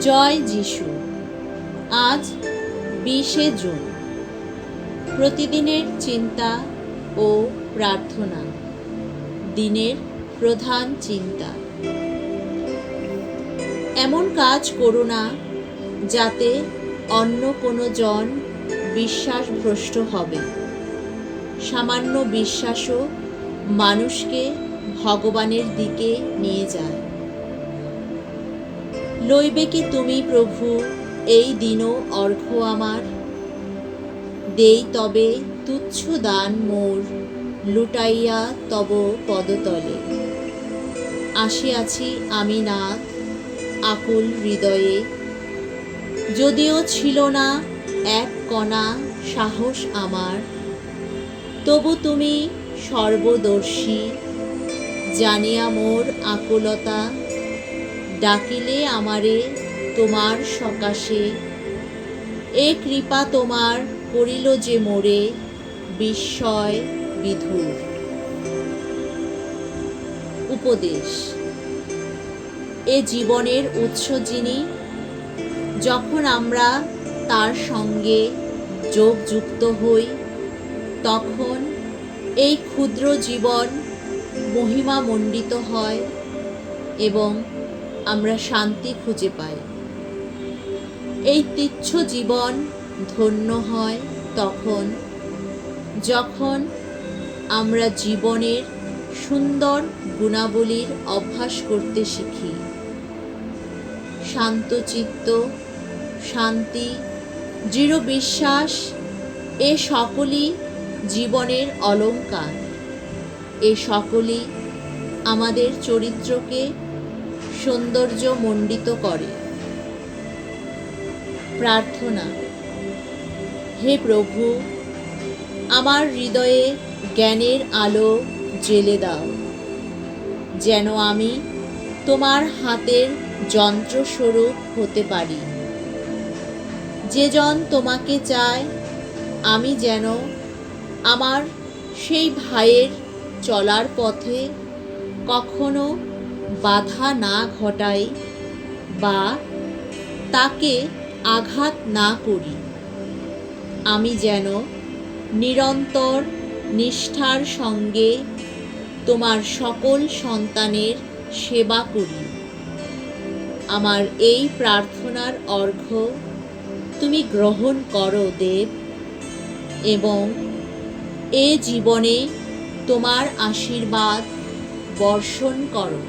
জয় যিশু। আজ বিশে জুন। প্রতিদিনের চিন্তা ও প্রার্থনা। দিনের প্রধান চিন্তা। এমন কাজ করো না যাতে অন্য কোনো জন বিশ্বাসভ্রষ্ট হবে। সামান্য বিশ্বাসও মানুষকে ভগবানের দিকে নিয়ে যায়। লইবে কি তুমি প্রভু? এই দিনও অর্ঘ্য আমার। দেই তবে তুচ্ছ দান মোর, লুটাইয়া তব পদতলে। আসিয়াছি আমি নাথ, আকুল হৃদয়ে। যদিও ছিল না এক কণা সাহস আমার, তবু তুমি সর্বদর্শী। জানিয়া মোর আকুলতা ডাকিলে আমারে তোমার সকাশে। এ কৃপা তোমার করিল যে মোরে বিস্ময় বিধুর। উপদেশ, এ জীবনের উৎস যিনি, যখন আমরা তার সঙ্গে যোগযুক্ত হই, তখন এই ক্ষুদ্র জীবন মহিমামণ্ডিত হয় এবং আমরা শান্তি খুঁজে পাই। এই তিচ্ছ জীবন ধন্য হয় তখন, যখন আমরা জীবনের সুন্দর গুণাবলীর অভ্যাস করতে শিখি। শান্তচিত্ত শান্তি, দৃঢ় বিশ্বাস, এ সকলই জীবনের অলঙ্কার। এ সকলই আমাদের চরিত্রকে সৌন্দর্য মণ্ডিত করে। প্রার্থনা, হে প্রভু, আমার হৃদয়ে জ্ঞানের আলো জেলে দাও, যেন আমি তোমার হাতের যন্ত্রস্বরূপ হতে পারি। যে জন তোমাকে চায়, আমি যেন আমার সেই ভাইয়ের চলার পথে কখনো বাধা না ঘটাই বা তাকে আঘাত না করি। আমি যেন নিরন্তর নিষ্ঠার সঙ্গে তোমার সকল সন্তানের সেবা করি। আমার এই প্রার্থনার অর্ঘ্য তুমি গ্রহণ করো দেব, এবং এ জীবনে তোমার আশীর্বাদ বর্ষণ করো।